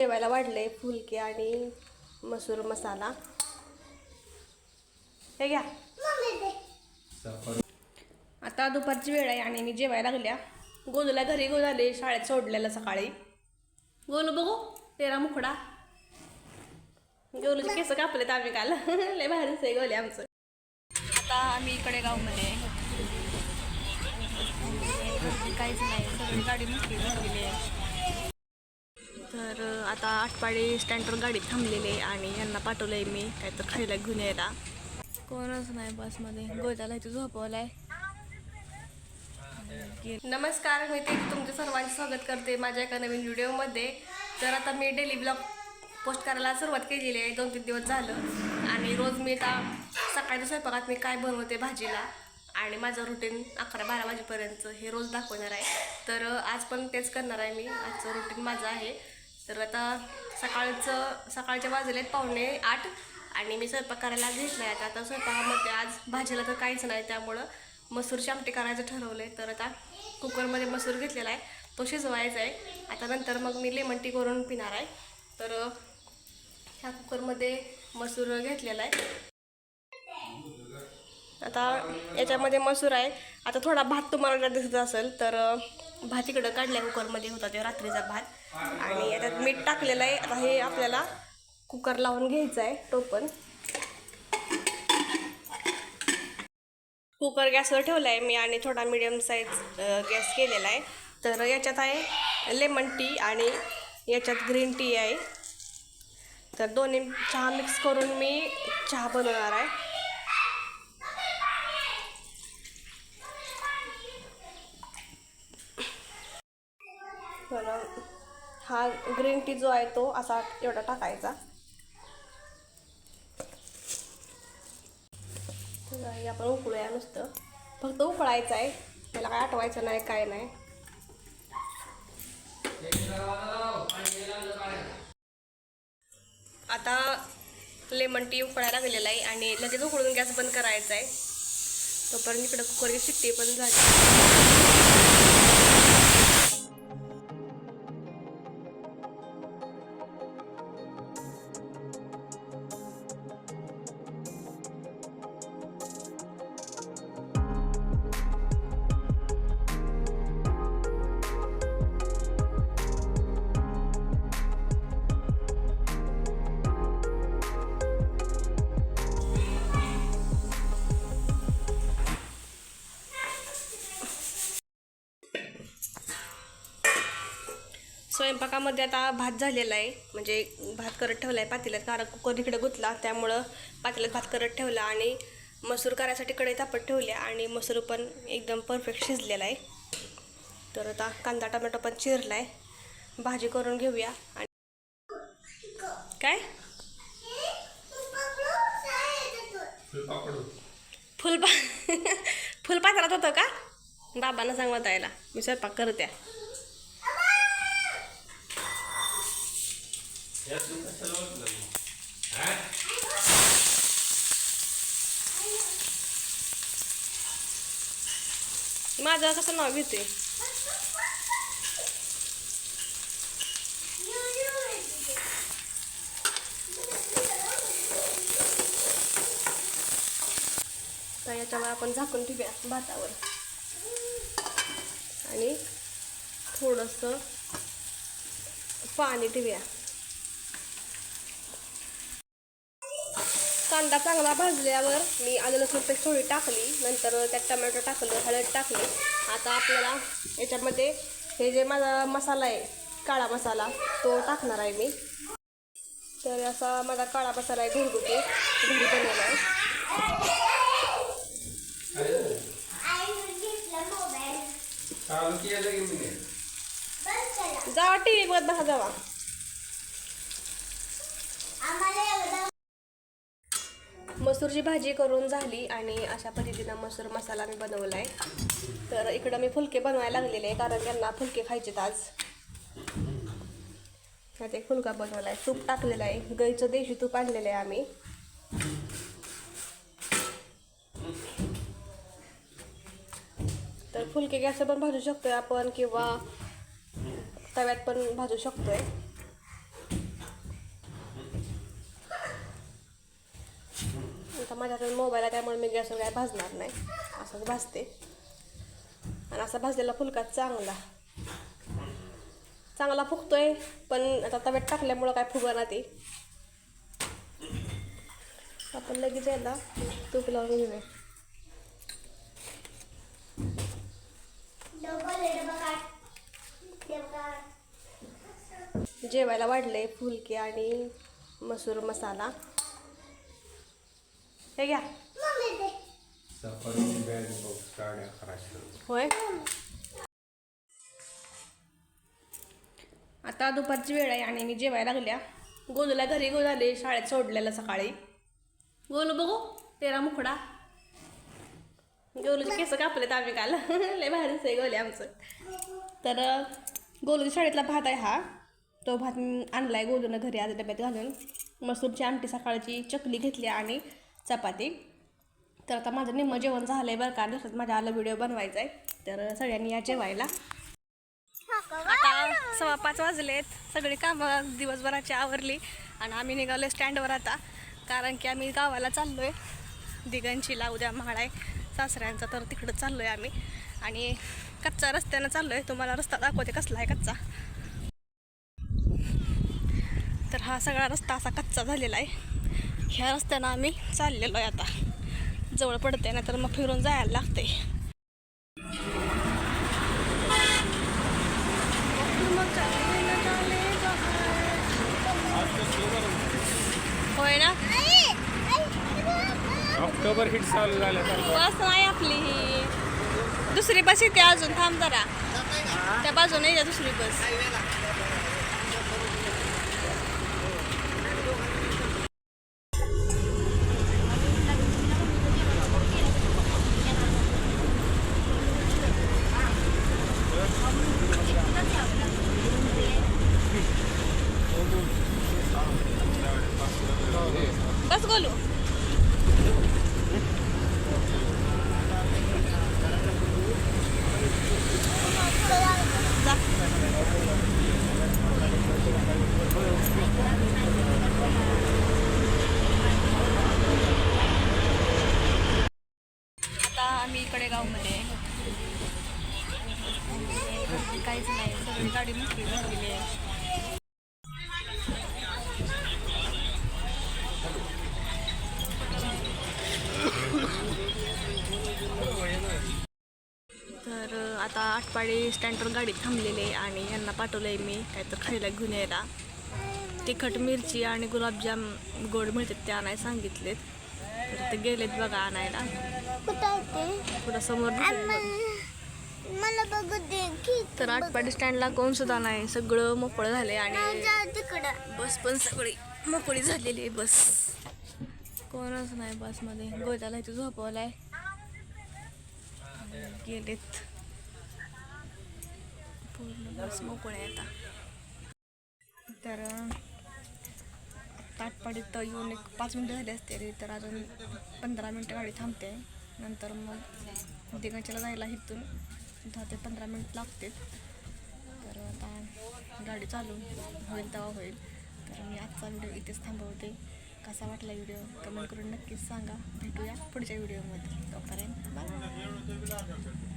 जेवायला वाढले फुलके आणि मसूर मसाला. हे घ्या. आता दुपारची वेळ आहे आणि मी जेवायला लागल्या. गोलूला घरी गोल आले शाळेत सोडलेलं सकाळी. गोलू बघू तेरा मुखडा. गोलूचे केस कापलेत आम्ही काल. लय भारीच आहे गोले आमचं. आता आम्ही इकडे गावमध्ये. काहीच नाही सगळी गाडी मोकळी झालेली आहे. तर आता आटपाडी स्टँडवर गाडी थांबलेली आहे आणि यांना पाठवलं आहे मी काहीतरी खायला घेऊन यायला. कोणच नाही बसमध्ये. गोदाला इथे आहे नमस्कार मी ते तुमच्या सर्वांचे स्वागत करते माझ्या एका नवीन व्हिडिओमध्ये. तर आता मी डेली ब्लॉग पोस्ट करायला सुरुवात केलेली आहे. दोन तीन दिवस झालं. आणि रोज मी आता सकाळच्या स्वयंपाकात मी काय बनवते भाजीला आणि माझं रुटीन अकरा बारा वाजेपर्यंत हे रोज दाखवणार आहे. तर आज पण तेच करणार आहे मी. आजचं रुटीन माझं आहे. तर आता सकाळचं सकाळच्या वाजलेत पावणे आठ आणि मी स्वयंपाक करायला घेतला आहे आता स्वयंपाकामध्ये आज भाजीला तर काहीच नाही त्यामुळं मसूरची आमटी करायचं ठरवलं आहे तर आता कुकरमध्ये मसूर घेतलेला आहे. तो शिजवायचा आहे. आता नंतर मग मी लेमन टी करून पिणार आहे. तर ह्या कुकरमध्ये मसूर घेतलेला आहे. आता याच्यामध्ये मसूर आहे. आता थोडा भात तुम्हाला दिसत असेल तर भात इकडं काढल्या कुकरमध्ये होता ते रात्रीचा भात. आणि याच्यात मीठ टाकलेलं आहे. आता हे आपल्याला कुकर लावून घ्यायचं आहे टोपण. कुकर गॅसवर ठेवला आहे मी आणि थोडा मिडियम साईज गॅस केलेला आहे. तर याच्यात आहे लेमन टी आणि याच्यात ग्रीन टी आहे. तर दोन्ही चहा मिक्स करून मी चहा बनवणार आहे. तर हा ग्रीन टी जो आहे तो असा एवढा टाकायचा. हे आपण उकळूया नुसतं. फक्त उकळायचं आहे. त्याला काय आठवायचं नाही काय नाही. आता लेमन टी उकळायला लागलेला आहे आणि लगेच उकळून गॅस बंद करायचा आहे. तोपर्यंत इकडं कुकरची शिट्टी पण झाली. स्वयंपाकामध्ये आता भात झालेला आहे. म्हणजे भात करत ठेवला आहे पातेल्यात कारण कुकर इकडे गुतला. त्यामुळं पातेल्यात भात करत ठेवला आणि मसूर करायसाठी कडे तापत ठेवल्या आणि मसूर पण एकदम परफेक्ट शिजलेला आहे. तर आता कांदा टमॅटो पण चिरला आहे भाजी करून घेऊया आणि काय? फुलपा फुलपात्रात होतं का? बाबांना सांग बतायला मी स्वयंपाक करते. माझं कसं नाव घेते? तर याच्यावर आपण झाकून ठेवूया भातावर. आणि थोडंसं पाणी ठेवूया. कांदा चांगला भाजल्यावर मी आलं लसूण पेस्ट थोडी टाकली नंतर त्यात टमॅटो टाकलं हळद टाकली. आता आपल्याला याच्यामध्ये हे जे माझा मसाला आहे काळा मसाला तो टाकणार आहे मी. तर असा माझा काळा मसाला आहे घरगुती घरी बनवला आहे. जावा टी व्ही बघत बसा जावा. मसूरची भाजी करून झाली आणि अशा पद्धतीनं मसूर मसाला मी बनवला आहे तर इकडं मी फुलके बनवायला लागलेले आहे कारण त्यांना फुलके खायचेत आज. ते फुलका बनवला आहे तूप टाकलेलं आहे. गाईचं देशी तूप आणलेलं आहे आम्ही. तर फुलके गॅसवर पण भाजू शकतोय आपण किंवा तव्यात पण भाजू शकतोय. माझ्याकडे मोबाईल आहे त्यामुळे मी गॅसवर काय भाजणार नाही. असंच भाजते. आणि असा भाजलेला फुलका चांगला. चांगला फुगतोय पण आता तव्यात टाकल्यामुळं काय फुगना ते. आपण लगेच यायला तूप लावून घेऊया. जेवायला वाढले फुलके आणि मसूर मसाला. हे घ्या. बॅग साडे अकराशे. होय? आता दुपारची वेळ आहे आणि मी जेवायला लागल्या. गोलूला घरी घेऊन आले शाळेत सोडलेलं सकाळी. गोलू बघू तेरा मुखडा. गोलूचे केस कापलेत आम्ही काल. लय भारीच आहे गोले आमचं. तर गोलूच्या शाळेतला भात आहे हा. तो भात मी आणलाय गोलूनं घरी आज डब्यात घालून. मसूरची आमटी सकाळची चकली घेतली आणि चपाती. तर आता माझं निम्मं जेवण झालं आहे बरं का दिवसात माझ्या आलं व्हिडिओ बनवायचा आहे तर सगळ्यांनी या जेवायला. आता सव्वा पाच वाजलेत. सगळी कामं दिवसभराची आवरली आणि आम्ही निघालो स्टँडवर आता. कारण की आम्ही गावाला चाललो आहे दिगंचीला उद्या महाळ आहे. सासऱ्यांचा तर तिकडं चाललो आहे आम्ही. आणि कच्चा रस्त्यानं चाललो आहे तुम्हाला रस्ता दाखवते कसला आहे कच्चा. तर हा सगळा रस्ता असा कच्चा झालेला आहे. ह्या रस्त्यानं आम्ही चाललेलो आहे आता. जवळ पडते ना तर मग फिरून जायला लागते होय ना? ऑक्टोबर हिट चालू झाल्यासारखं. बस नाही आपली. ही दुसरी बस येते अजून थांब जरा. त्या बाजूने दुसरी बस बस गोलू आता आम्ही इकडे गावमध्ये आहे. काहीच नाही. सगळी गाडी मोकळी झालेली आहे. आता आटपाडी स्टँडवर गाडी थांबलेली आहे आणि यांना पाठवलं आहे मी काहीतरी खायला घेऊन यायला. तिखट मिरची आणि गुलाबजाम गोड मिळतात ते आणायला सांगितलेत. तर ते गेलेत बघा आणायला. पुढं समोर. मला बघू दे तर आटपाडी स्टँडला कोण सुद्धा नाही. सगळं मोकळं झालंय आणि बस पण सगळी मोकळी झालेली आहे बस. कोणच नाही बसमध्ये. गोत्याला इथे झोपवलाय. गेलेत. पूर्ण बस मोकळे आहे आता तर ताटपाडीत येऊन एक पाच मिनटं झाली असते रे तर अजून पंधरा मिनटं गाडी थांबते. नंतर मग दिगांच्याला जायला इथून दहा ते पंधरा मिनिट लागते. तर आता गाडी चालू होईल तेव्हा होईल. तर मी आजचा व्हिडिओ इथेच थांबवते. कसा वाटला व्हिडिओ? कमेंट करून नक्कीच सांगा. भेटूया पुढच्या व्हिडिओमध्ये. तोपर्यंत बाय.